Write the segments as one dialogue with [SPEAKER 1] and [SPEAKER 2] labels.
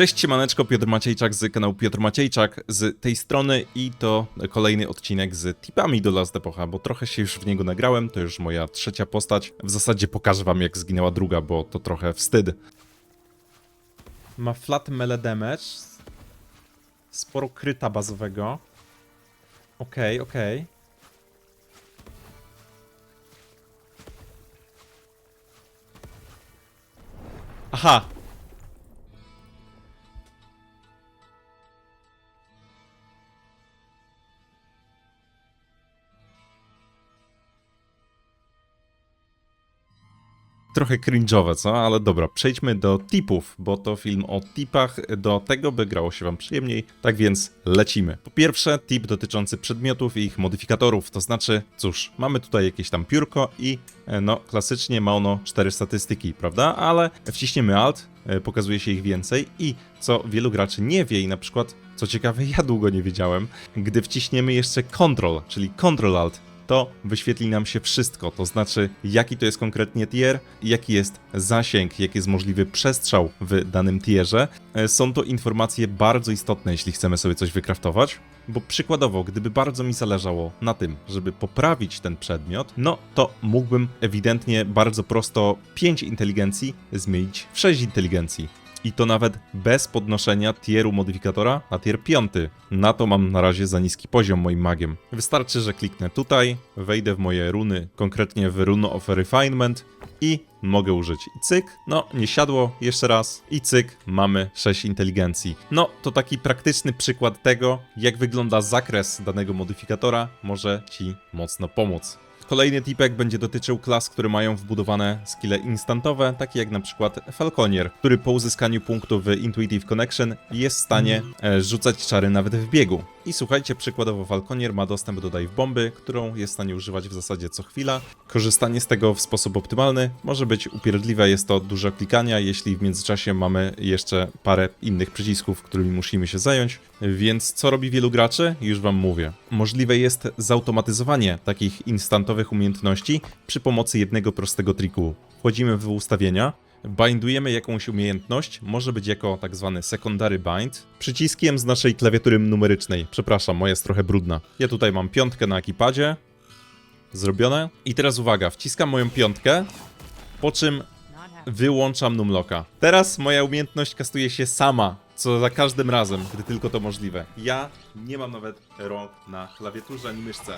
[SPEAKER 1] Cześć, siemaneczko, Piotr Maciejczak z kanału Piotr Maciejczak z tej strony i to kolejny odcinek z tipami do Last Epocha, bo trochę się już w niego nagrałem, to już moja trzecia postać. W zasadzie pokażę wam jak zginęła druga, bo to trochę wstyd. Ma flat melee damage, sporo kryta bazowego. Okej, okej. Aha, trochę cringe'owe, co? Ale dobra, przejdźmy do tipów, bo to film o tipach do tego, by grało się wam przyjemniej. Tak więc lecimy. Po pierwsze, tip dotyczący przedmiotów i ich modyfikatorów, to znaczy, cóż, mamy tutaj jakieś tam piórko i e, no, klasycznie ma ono cztery statystyki, prawda? Ale wciśniemy Alt, e, pokazuje się ich więcej i co wielu graczy nie wie i na przykład, co ciekawe, ja długo nie wiedziałem, gdy wciśniemy jeszcze Control, czyli Control Alt, to wyświetli nam się wszystko, to znaczy jaki to jest konkretnie tier, jaki jest zasięg, jaki jest możliwy przestrzał w danym tierze. E, Są to informacje bardzo istotne, jeśli chcemy sobie coś wykraftować, bo przykładowo, gdyby bardzo mi zależało na tym, żeby poprawić ten przedmiot, no to mógłbym ewidentnie bardzo prosto 5 inteligencji zmienić w 6 inteligencji. I to nawet bez podnoszenia tieru modyfikatora na tier 5. Na to mam na razie za niski poziom moim magiem. Wystarczy, że kliknę tutaj, wejdę w moje runy, konkretnie w Rune of Refinement i mogę użyć. I cyk, no nie siadło, jeszcze raz i cyk, mamy 6 inteligencji. No to taki praktyczny przykład tego, jak wygląda zakres danego modyfikatora, może Ci mocno pomóc. Kolejny tipek będzie dotyczył klas, które mają wbudowane skille instantowe, takie jak na przykład Falconier, który po uzyskaniu punktu w Intuitive Connection jest w stanie e, rzucać czary nawet w biegu. I słuchajcie, przykładowo Falconier ma dostęp do dive bomby, którą jest w stanie używać w zasadzie co chwila. Korzystanie z tego w sposób optymalny może być upierdliwe, jest to dużo klikania, jeśli w międzyczasie mamy jeszcze parę innych przycisków, którymi musimy się zająć. Więc co robi wielu graczy? Już wam mówię. Możliwe jest zautomatyzowanie takich instantowych umiejętności przy pomocy jednego prostego triku. Wchodzimy w ustawienia, bindujemy jakąś umiejętność, może być jako tak zwany secondary bind, przyciskiem z naszej klawiatury numerycznej. Przepraszam, moja jest trochę brudna. Ja tutaj mam piątkę na ekipadzie. Zrobione. I teraz uwaga, wciskam moją piątkę, po czym wyłączam numlocka. Teraz moja umiejętność kastuje się sama, co za każdym razem, gdy tylko to możliwe. Ja nie mam nawet rąk na klawiaturze ani myszce.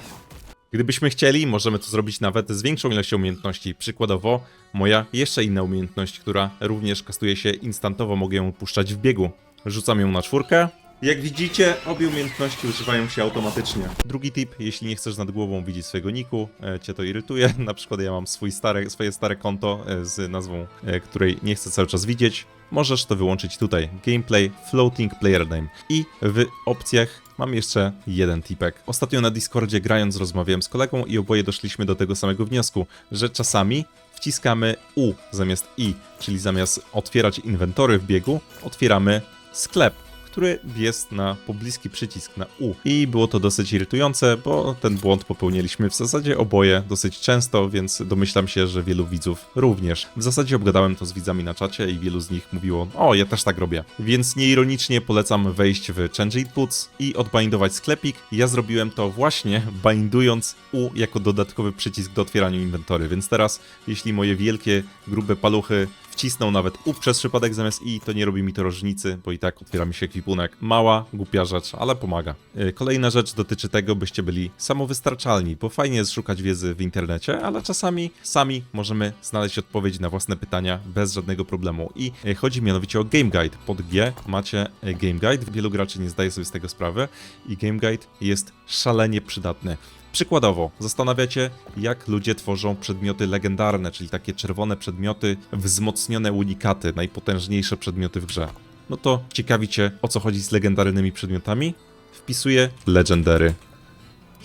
[SPEAKER 1] Gdybyśmy chcieli, możemy to zrobić nawet z większą ilością umiejętności. Przykładowo, moja jeszcze inna umiejętność, która również kastuje się instantowo, mogę ją puszczać w biegu. Rzucam ją na czwórkę. Jak widzicie, obie umiejętności używają się automatycznie. Drugi tip, jeśli nie chcesz nad głową widzieć swojego niku, e, cię to irytuje. Na przykład ja mam swój stare, swoje stare konto e, z nazwą, e, której nie chcę cały czas widzieć. Możesz to wyłączyć tutaj. Gameplay Floating Player Name. I w opcjach mam jeszcze jeden tipek. Ostatnio na Discordzie grając rozmawiałem z kolegą i oboje doszliśmy do tego samego wniosku, że czasami wciskamy U zamiast I, czyli zamiast otwierać inwentory w biegu, otwieramy sklep który jest na pobliski przycisk na U. I było to dosyć irytujące, bo ten błąd popełniliśmy w zasadzie oboje dosyć często, więc domyślam się, że wielu widzów również. W zasadzie obgadałem to z widzami na czacie i wielu z nich mówiło, o, ja też tak robię. Więc nieironicznie polecam wejść w Change Inputs i odbindować sklepik. Ja zrobiłem to właśnie bindując U jako dodatkowy przycisk do otwierania inwentory, więc teraz, jeśli moje wielkie, grube paluchy wcisnął nawet U przez przypadek zamiast I, to nie robi mi to różnicy, bo i tak otwiera mi się ekwipunek. Mała, głupia rzecz, ale pomaga. Yy, Kolejna rzecz dotyczy tego, byście byli samowystarczalni, bo fajnie jest szukać wiedzy w internecie, ale czasami sami możemy znaleźć odpowiedź na własne pytania bez żadnego problemu. I yy, chodzi mianowicie o Game Guide. Pod G macie yy, Game Guide. Wielu graczy nie zdaje sobie z tego sprawy i Game Guide jest szalenie przydatny. Przykładowo, zastanawiacie, jak ludzie tworzą przedmioty legendarne, czyli takie czerwone przedmioty, wzmocnione unikaty, najpotężniejsze przedmioty w grze. No to ciekawi cię, o co chodzi z legendarnymi przedmiotami? Wpisuję Legendary.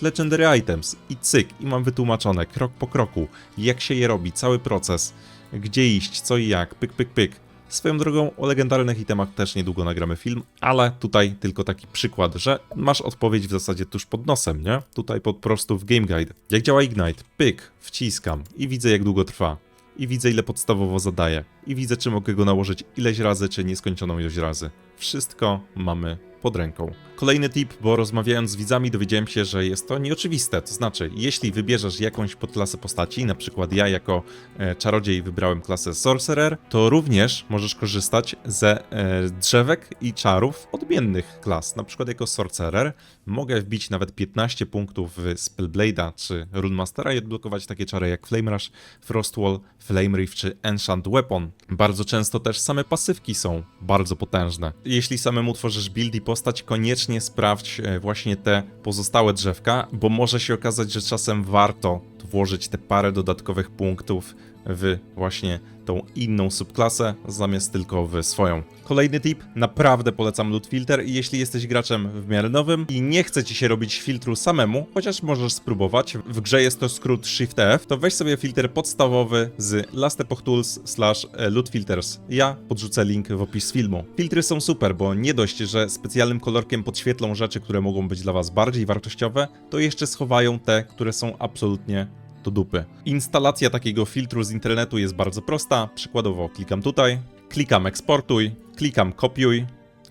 [SPEAKER 1] Legendary Items i cyk, i mam wytłumaczone krok po kroku, jak się je robi, cały proces, gdzie iść, co i jak, pyk, pyk, pyk. Swoją drogą o legendarnych itemach też niedługo nagramy film, ale tutaj tylko taki przykład, że masz odpowiedź w zasadzie tuż pod nosem, nie? Tutaj po prostu w Game Guide. Jak działa Ignite? Pyk, wciskam i widzę jak długo trwa. i widzę ile podstawowo zadaje. I widzę czy mogę go nałożyć ileś razy, czy nieskończoną ilość razy. Wszystko mamy pod ręką. Kolejny tip, bo rozmawiając z widzami dowiedziałem się, że jest to nieoczywiste. To znaczy, jeśli wybierzesz jakąś podklasę postaci, na przykład ja jako e, czarodziej wybrałem klasę Sorcerer, to również możesz korzystać ze e, drzewek i czarów odmiennych klas. Na przykład jako Sorcerer mogę wbić nawet 15 punktów w Spellblade'a czy Runemastera i odblokować takie czary jak Flame Rush, Frostwall, Flame Reef czy Enchant Weapon. Bardzo często też same pasywki są bardzo potężne. Jeśli samemu tworzysz build i postać, koniecznie sprawdź e, właśnie te pozostałe drzewka, bo może się okazać, że czasem warto włożyć te parę dodatkowych punktów w właśnie tą inną subklasę, zamiast tylko w swoją. Kolejny tip, naprawdę polecam Loot Filter jeśli jesteś graczem w miarę nowym i nie chce ci się robić filtru samemu, chociaż możesz spróbować, w grze jest to skrót Shift F, to weź sobie filtr podstawowy z Last Epoch Tools slash Loot Filters. Ja podrzucę link w opis filmu. Filtry są super, bo nie dość, że specjalnym kolorkiem podświetlą rzeczy, które mogą być dla was bardziej wartościowe, to jeszcze schowają te, które są absolutnie do dupy. Instalacja takiego filtru z internetu jest bardzo prosta. Przykładowo klikam tutaj, klikam eksportuj, klikam kopiuj,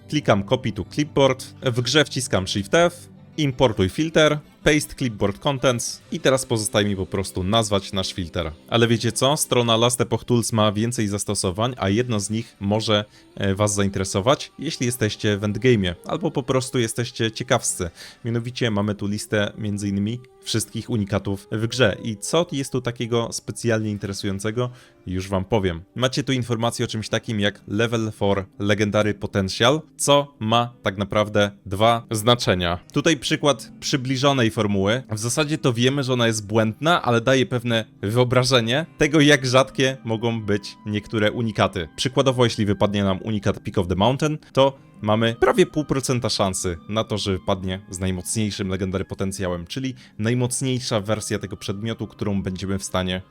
[SPEAKER 1] klikam copy to clipboard, w grze wciskam Shift F, importuj filter, paste clipboard contents i teraz pozostaje mi po prostu nazwać nasz filtr. Ale wiecie co? Strona Last Epoch Tools ma więcej zastosowań, a jedno z nich może e, was zainteresować, jeśli jesteście w endgame'ie, albo po prostu jesteście ciekawscy. Mianowicie mamy tu listę m.in. wszystkich unikatów w grze. I co jest tu takiego specjalnie interesującego? Już wam powiem. Macie tu informacje o czymś takim jak Level 4 Legendary Potential, co ma tak naprawdę dwa znaczenia. Tutaj przykład przybliżonej formuły. W zasadzie to wiemy, że ona jest błędna, ale daje pewne wyobrażenie tego, jak rzadkie mogą być niektóre unikaty. Przykładowo, jeśli wypadnie nam unikat Peak of the Mountain, to mamy prawie 0,5% szansy na to, że wypadnie z najmocniejszym legendary potencjałem, czyli najmocniejsza wersja tego przedmiotu, którą będziemy w stanie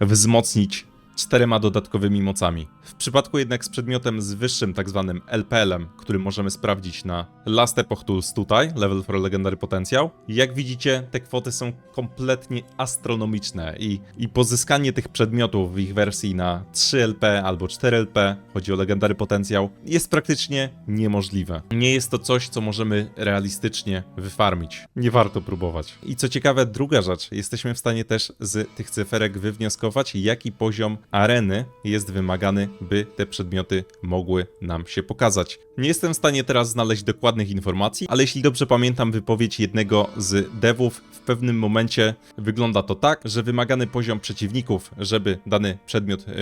[SPEAKER 1] wzmocnić czterema dodatkowymi mocami. W przypadku jednak z przedmiotem z wyższym tak zwanym LPL-em, który możemy sprawdzić na Last Epoch Tools tutaj, Level for Legendary Potencjał, jak widzicie te kwoty są kompletnie astronomiczne i, i pozyskanie tych przedmiotów w ich wersji na 3LP albo 4LP, chodzi o Legendary Potencjał, jest praktycznie niemożliwe. Nie jest to coś, co możemy realistycznie wyfarmić. Nie warto próbować. I co ciekawe, druga rzecz, jesteśmy w stanie też z tych cyferek wywnioskować, jaki poziom areny jest wymagany, by te przedmioty mogły nam się pokazać. Nie jestem w stanie teraz znaleźć dokładnych informacji, ale jeśli dobrze pamiętam wypowiedź jednego z devów, w pewnym momencie wygląda to tak, że wymagany poziom przeciwników, żeby dany przedmiot yy,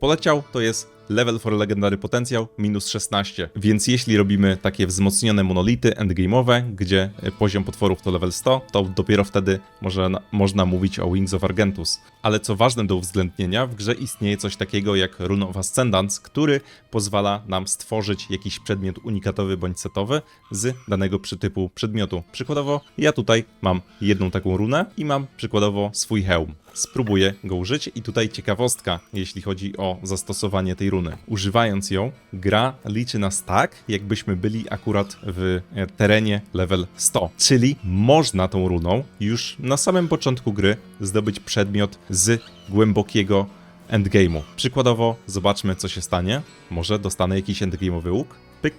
[SPEAKER 1] poleciał, to jest level for legendary potencjał minus 16. Więc jeśli robimy takie wzmocnione monolity endgame'owe, gdzie poziom potworów to level 100, to dopiero wtedy może, można mówić o Wings of Argentus. Ale co ważne do uwzględnienia, w grze istnieje coś takiego jak Rune of Ascendance, który pozwala nam stworzyć jakiś przedmiot unikatowy bądź setowy z danego przytypu przedmiotu. Przykładowo ja tutaj mam jedną taką runę i mam przykładowo swój hełm. Spróbuję go użyć i tutaj ciekawostka, jeśli chodzi o zastosowanie tej runy. Używając ją, gra liczy nas tak, jakbyśmy byli akurat w e, terenie level 100. Czyli można tą runą już na samym początku gry zdobyć przedmiot z głębokiego endgame'u. Przykładowo, zobaczmy co się stanie. Może dostanę jakiś endgame'owy łuk. Pyk.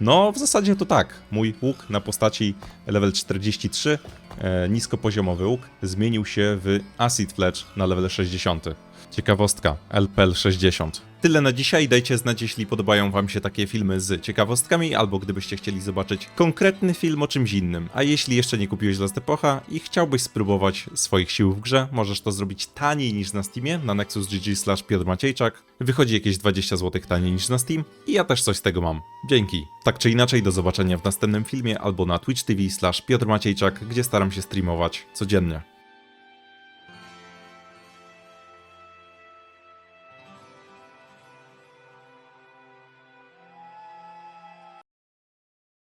[SPEAKER 1] No, w zasadzie to tak. Mój łuk na postaci level 43, e, niskopoziomowy łuk, zmienił się w Acid Fletch na level 60. Ciekawostka, LPL 60. Tyle na dzisiaj, dajcie znać jeśli podobają wam się takie filmy z ciekawostkami, albo gdybyście chcieli zobaczyć konkretny film o czymś innym. A jeśli jeszcze nie kupiłeś Last Epocha i chciałbyś spróbować swoich sił w grze, możesz to zrobić taniej niż na Steamie, na nexus.gg slash Piotr Maciejczak. Wychodzi jakieś 20 zł taniej niż na Steam i ja też coś z tego mam. Dzięki. Tak czy inaczej, do zobaczenia w następnym filmie albo na Twitch TV slash Piotr Maciejczak, gdzie staram się streamować codziennie.